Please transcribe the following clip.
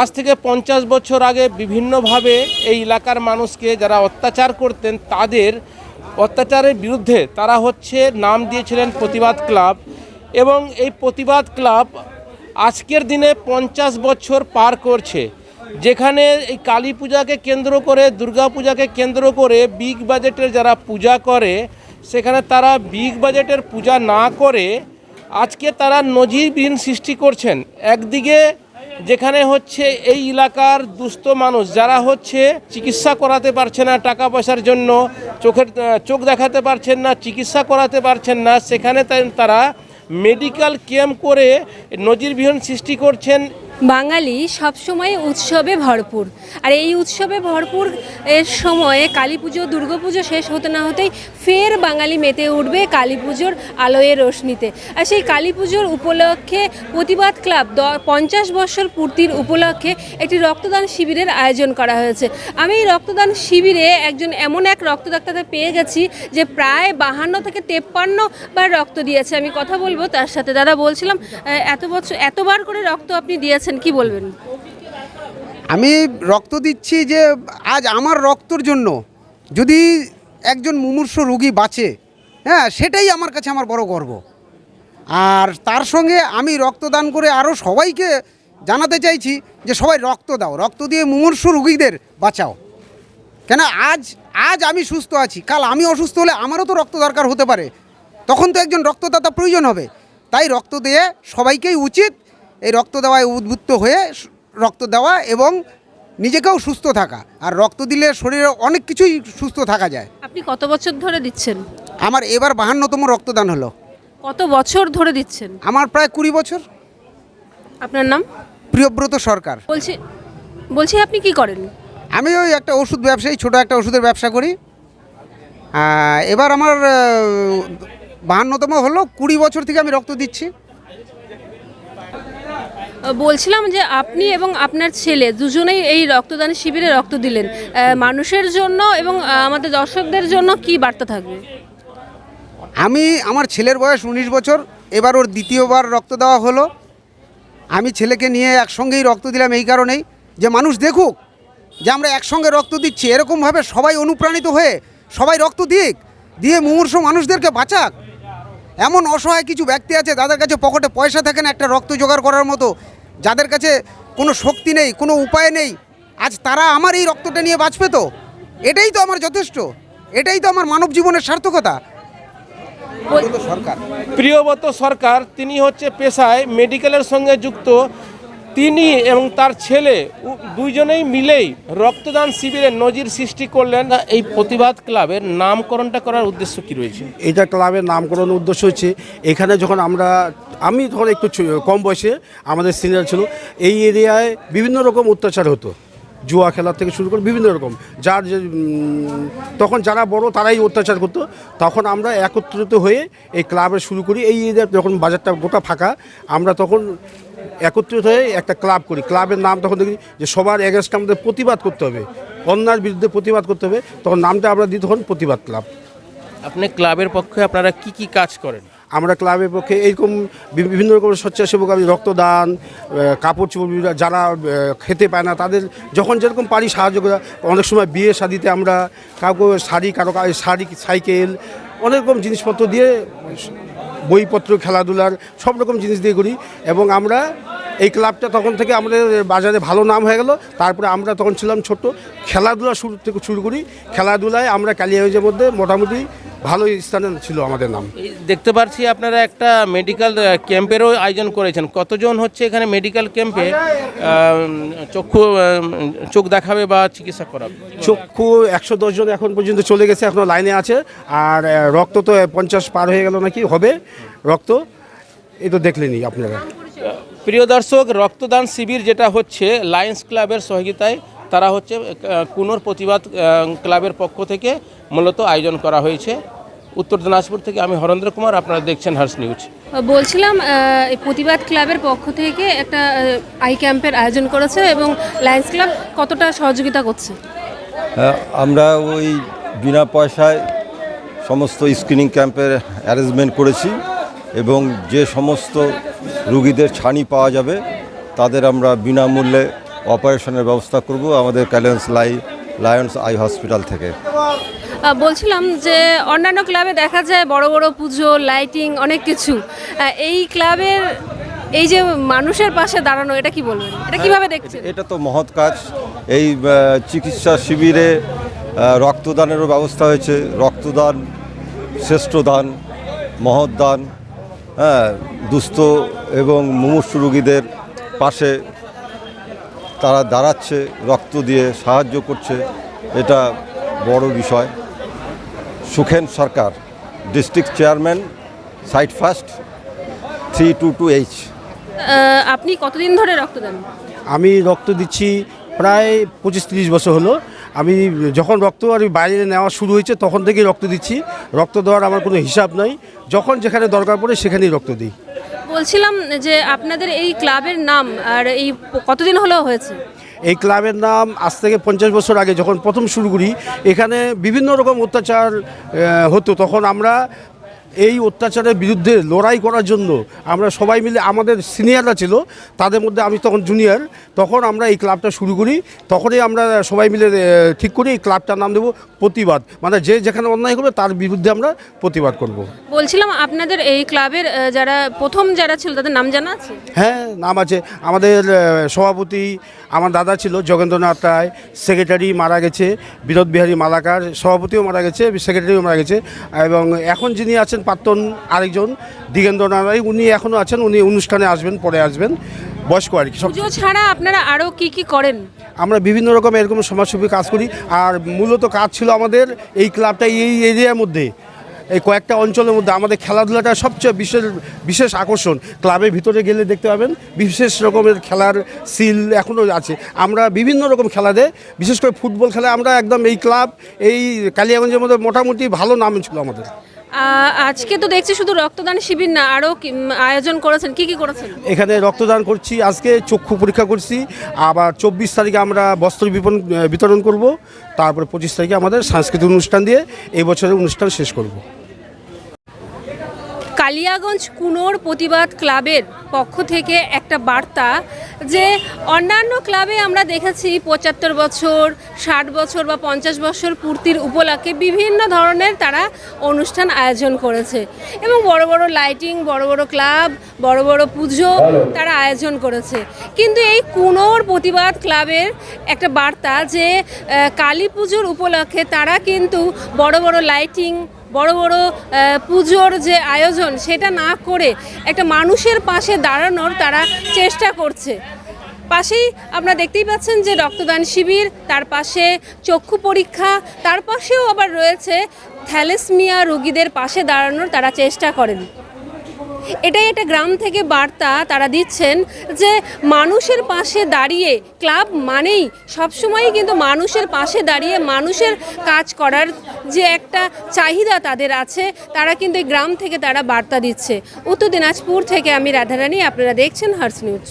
আজ থেকে পঞ্চাশ বছর আগে বিভিন্নভাবে এই এলাকার মানুষকে যারা অত্যাচার করতেন, তাদের অত্যাচারের বিরুদ্ধে তারা হচ্ছে নাম দিয়েছিলেন প্রতিবাদ ক্লাব। এবং এই প্রতিবাদ ক্লাব আজকের দিনে পঞ্চাশ বছর পার করছে। যেখানে এই কালী পূজাকে কেন্দ্র করে, দুর্গা পূজাকে কেন্দ্র করে বিগ বাজেটের যারা পূজা করে, সেখানে তারা বিগ বাজেটের পূজা না করে আজকে তারা নজিরবিহীন সৃষ্টি করছেন। একদিকে যেখানে হচ্ছে এই এলাকার দুস্থ মানুষ, যারা হচ্ছে চিকিৎসা করাতে পারছে না টাকা পয়সার জন্য, চোখের চোখ দেখাতে পারছেন না, চিকিৎসা করাতে পারছেন না, সেখানে তারা মেডিকেল ক্যাম্প করে নজিরবিহীন সৃষ্টি করছেন বাঙালি সবসময় উৎসবে ভরপুর। আর এই উৎসবে ভরপুর এর সময়ে কালী পুজো, দুর্গা পুজো শেষ হতে না হতেই ফের বাঙালি মেতে উঠবে কালী পুজোর আলোয় রোশনিতে। আর সেই কালী পুজোর উপলক্ষে প্রতিবাদ ক্লাব দ- পঞ্চাশ বছর পূর্তির উপলক্ষে একটি রক্তদান শিবিরের আয়োজন করা হয়েছে। আমি এই রক্তদান শিবিরে একজন এমন এক রক্তদাতাকে পেয়ে গেছি যে প্রায় বাহান্ন থেকে তেপ্পান্ন বার রক্ত দিয়েছে। আমি কথা বলব তার সাথে। দাদা, বলছিলাম এত বছর, এতবার করে রক্ত আপনি দিয়েছেন। কি বলবেন? আমি রক্ত দিচ্ছি যে আজ আমার রক্তর জন্য যদি একজন মুমূর্ষ রোগী বাঁচে হ্যাঁ সেটাই আমার কাছে আমার বড় গর্ব। আর তার সঙ্গে আমি রক্তদান করে আরও সবাইকে জানাতে চাইছি যে সবাই রক্ত দাও, রক্ত দিয়ে মুমূর্ষ রুগীদের বাঁচাও। কেন আজ আজ আমি সুস্থ আছি, কাল আমি অসুস্থ হলে আমারও তো রক্ত দরকার হতে পারে। তখন তো একজন রক্তদাতা প্রয়োজন হবে। তাই রক্ত দিয়ে সবাইকেই উচিত এই রক্ত দেওয়ায় উদ্বুদ্ধ হয়ে রক্ত দেওয়া এবং নিজেকেও সুস্থ থাকা। আর রক্ত দিলে শরীরে অনেক কিছুই সুস্থ থাকা যায়। আপনি কত বছর ধরে দিচ্ছেন? আমার এবার বাহান্নতম রক্তদান হলো। কত বছর ধরে দিচ্ছেন? আমার প্রায় কুড়ি বছর। আপনার নাম? প্রিয়ব্রত সরকার। বলছি বলছি আপনি কি করেন? আমি ওই একটা ওষুধ ব্যবসায়ী ছোট একটা ওষুধের ব্যবসা করি। এবার আমার বাহান্নতম হলো কুড়ি বছর থেকে আমি রক্ত দিচ্ছি। বলছিলাম যে আপনি এবং আপনার ছেলে দুজনেই এই রক্তদান শিবিরে রক্ত দিলেন। মানুষের জন্য এবং আমাদের দর্শকদের জন্য কি বার্তা থাকবে? আমি আমার ছেলের বয়স উনিশ বছর, এবার ওর দ্বিতীয়বার রক্ত দেওয়া হলো। আমি ছেলেকে নিয়ে একসঙ্গেই রক্ত দিলাম এই কারণেই যে মানুষ দেখুক যে আমরা একসঙ্গে রক্ত দিচ্ছি। এরকমভাবে সবাই অনুপ্রাণিত হয়ে সবাই রক্ত দিক, দিয়ে মুমূর্ষ মানুষদেরকে বাঁচাক। এমন অসহায় কিছু ব্যক্তি আছে যাদের কাছে পকেটে পয়সা থাকে না, একটা রক্ত জোগাড় করার মতো, যাদের কাছে কোনো শক্তি নেই, কোনো উপায় নেই, আজ তারা আমার এই রক্তটা নিয়ে বাঁচবে তো? এটাই তো আমার যথেষ্ট, এটাই তো আমার মানব জীবনের সার্থকতা। সরকার প্রিয়ব্রত সরকার, তিনি হচ্ছে পেশায় মেডিকেলের সঙ্গে যুক্ত তিনি এবং তার ছেলে দুইজনেই মিলেই রক্তদান শিবিরে নজির সৃষ্টি করলেন। এই প্রতিবাদ ক্লাবের নামকরণটা করার উদ্দেশ্য কি রয়েছে? এটা ক্লাবের নামকরণ উদ্দেশ্য হচ্ছে, এখানে যখন আমরা, আমি তখন একটু কম বয়সে আমাদের সিনিয়র ছিল, এই এরিয়ায় বিভিন্ন রকম অত্যাচার হতো। জুয়া খেলা থেকে শুরু করে বিভিন্ন রকম। যার যে তখন যারা বড় তারাই অত্যাচার করতো। তখন আমরা একত্রিত হয়ে এই ক্লাবে শুরু করি। এই যখন বাজারটা গোটা ফাঁকা, আমরা তখন একত্রিত হয়ে একটা ক্লাব করি। ক্লাবের নাম তখন দেখি যে সবার এগেনস্টে আমাদের প্রতিবাদ করতে হবে। অন্যার বিরুদ্ধে প্রতিবাদ করতে হবে। তখন নামটা আমরা দিই তখন প্রতিবাদ ক্লাব। আপনি ক্লাবের পক্ষে আপনারা কি কি কাজ করেন? আমরা ক্লাবের পক্ষে এইরকম বিভিন্ন রকমের স্বেচ্ছাসেবক আমি রক্তদান কাপড় চোপড় যারা খেতে পায় না তাদের যখন যেরকম পারি সাহায্য করা অনেক সময় বিয়ে শাদিতে আমরা কাউকে শাড়ি কারও শাড়ি সাইকেল অনেক রকম জিনিসপত্র দিয়ে বইপত্র, খেলাধুলার সব রকম জিনিস দিয়ে করি এবং আমরা এই ক্লাবটা তখন থেকে আমাদের বাজারে ভালো নাম হয়ে গেল। তারপরে আমরা তখন ছিলাম ছোট খেলাধুলা শুরু থেকে শুরু করি। খেলাধুলায় আমরা কালিয়াগঞ্জের মধ্যে মোটামুটি ভালো স্থানে ছিল আমাদের নাম। দেখতে পাচ্ছি আপনারা একটা মেডিকেল ক্যাম্পেরও আয়োজন করেছেন। কতজন হচ্ছে এখানে মেডিকেল ক্যাম্পে চক্ষু চোখ দেখাবে বা চিকিৎসা করাবে? চক্ষু একশো জন এখন পর্যন্ত চলে গেছে এখনও লাইনে আছে। আর রক্ত তো পঞ্চাশ পার হয়ে গেল নাকি? হবে রক্ত? এই তো দেখলেনি আপনারা। প্রিয় দর্শক রক্তদান শিবির যেটা হচ্ছে লায়ন্স ক্লাবের সহযোগিতায় তারা হচ্ছে কুনোর প্রতিবাদ ক্লাবের পক্ষ থেকে মূলত আয়োজন করা হয়েছে। উত্তর দিনাজপুর থেকে আমি হরেন্দ্র কুমার আপনারা দেখছেন হার্স নিউজ। বলছিলাম এই প্রতিবাদ ক্লাবের পক্ষ থেকে একটা আই ক্যাম্পের আয়োজন করেছে এবং লায়ন্স ক্লাব কতটা সহযোগিতা করছে? হ্যাঁ, আমরা ওই বিনা পয়সায় সমস্ত স্ক্রিনিং ক্যাম্পের অ্যারেঞ্জমেন্ট করেছি এবং যে সমস্ত রুগীদের ছানি পাওয়া যাবে তাদের আমরা বিনামূল্যে অপারেশনের ব্যবস্থা করব আমাদের ক্যালেন্স লাই লায়ন্স আই হসপিটাল থেকে। বলছিলাম যে অন্যান্য ক্লাবে দেখা যায় বড় বড় পুজো লাইটিং অনেক কিছু। এই ক্লাবের এই যে মানুষের পাশে দাঁড়ানো এটা কি বলবেন? এটা কীভাবে দেখছেন? এটা তো মহৎ কাজ। এই চিকিৎসা শিবিরে রক্তদানেরও ব্যবস্থা হয়েছে। রক্তদান শ্রেষ্ঠ দান মহৎ দান হ্যাঁ দুস্থ এবং মুমূর্ষু রোগীদের পাশে তারা দাঁড়াচ্ছে রক্ত দিয়ে সাহায্য করছে। এটা বড় বিষয়। Sukhen Sarkar district chairman site first three two two H আপনি কতদিন ধরে রক্ত দেন? আমি রক্ত দিচ্ছি প্রায় পঁচিশ তিরিশ বছর হলো। আমি যখন রক্ত আর বাইরে নেওয়া শুরু হয়েছে তখন থেকেই রক্ত দিচ্ছি। রক্ত দেওয়ার আমার কোনো হিসাব নাই। যখন যেখানে দরকার পড়ে সেখানেই রক্ত দিই। বলছিলাম যে আপনাদের এই ক্লাবের নাম আর এই কতদিন হলো হয়েছে? এই ক্লাবের নাম আজ থেকে পঞ্চাশ বছর আগে যখন প্রথম শুরু করি, এখানে বিভিন্ন রকম অত্যাচার হতো। তখন আমরা এই অত্যাচারের বিরুদ্ধে লড়াই করার জন্য আমরা সবাই মিলে আমাদের সিনিয়ররা ছিল তাদের মধ্যে আমি তখন জুনিয়র তখন আমরা এই ক্লাবটা শুরু করি তখনই আমরা সবাই মিলে ঠিক করি এই ক্লাবটার নাম দেবো প্রতিবাদ। মানে যে যেখানে অন্যায় করবে তার বিরুদ্ধে আমরা প্রতিবাদ করব। বলছিলাম আপনাদের এই ক্লাবের যারা প্রথম যারা ছিল তাদের নাম জানা আছে? হ্যাঁ নাম আছে। আমাদের সভাপতি আমার দাদা ছিল যোগেন্দ্রনাথ রায় সেক্রেটারি মারা গেছে বিনোদ বিহারী মালাকার সভাপতিও মারা গেছে সেক্রেটারিও মারা গেছে এবং এখন যিনি আছেন প্রাক্তন আরেকজন দিগেন্দ্র নারায় উনি এখনও আছেন উনি অনুষ্ঠানে আসবেন পরে আসবেন বয়স্ক আর কি পুজো ছাড়া আপনারা আরও কি কি করেন? আমরা বিভিন্ন রকম এরকম সমাজসেবী কাজ করি আর মূলত কাজ ছিল আমাদের এই ক্লাবটা এই এরিয়ার মধ্যে এই কয়েকটা অঞ্চলের মধ্যে আমাদের খেলাধুলাটা সবচেয়ে বিশেষ বিশেষ আকর্ষণ ক্লাবের ভিতরে গেলে দেখতে পাবেন বিশেষ রকমের খেলার সিল এখনও আছে আমরা বিভিন্ন রকম খেলা দেয় বিশেষ করে ফুটবল খেলা আমরা একদম এই ক্লাব এই কালিয়াগঞ্জের মধ্যে মোটামুটি ভালো নাম ছিল আমাদের। আজকে তো দেখছি শুধু রক্তদান শিবির না আরও আয়োজন করেছেন। কি কি করেছেন? এখানে রক্তদান করছি, আজকে চক্ষু পরীক্ষা করছি, আবার চব্বিশ তারিখে আমরা বস্ত্র বিপণ বিতরণ করব, তারপরে পঁচিশ তারিখে আমাদের সাংস্কৃতিক অনুষ্ঠান দিয়ে এই বছরের অনুষ্ঠান শেষ করব। কালিয়াগঞ্জ কুনোর প্রতিবাদ ক্লাবের পক্ষ থেকে একটা বার্তা যে অন্যান্য ক্লাবে আমরা দেখেছি পঁচাত্তর বছর ষাট বছর বা পঞ্চাশ বছর পূর্তির উপলক্ষে বিভিন্ন ধরনের তারা অনুষ্ঠান আয়োজন করেছে এবং বড় বড় লাইটিং বড় বড় ক্লাব বড় বড় পুজো তারা আয়োজন করেছে। কিন্তু এই কুনোর প্রতিবাদ ক্লাবের একটা বার্তা যে কালী পুজোর উপলক্ষে তারা কিন্তু বড় বড় লাইটিং বড় বড় পুজোর যে আয়োজন সেটা না করে একটা মানুষের পাশে দাঁড়ানোর তারা চেষ্টা করছে। পাশেই আপনারা দেখতেই পাচ্ছেন যে রক্তদান শিবির, তার পাশে চক্ষু পরীক্ষা, তার পাশেও আবার রয়েছে থ্যালেসমিয়া রোগীদের পাশে দাঁড়ানোর তারা চেষ্টা করেন। এটাই একটা গ্রাম থেকে বার্তা তারা দিচ্ছেন যে মানুষের পাশে দাঁড়িয়ে ক্লাব মানেই সবসময়ই কিন্তু মানুষের পাশে দাঁড়িয়ে মানুষের কাজ করার যে একটা চাহিদা তাদের আছে, তারা কিন্তু এই গ্রাম থেকে তারা বার্তা দিচ্ছে। উত্তর দিনাজপুর থেকে আমি রাধারানী, আপনারা দেখছেন হার্স নিউজ।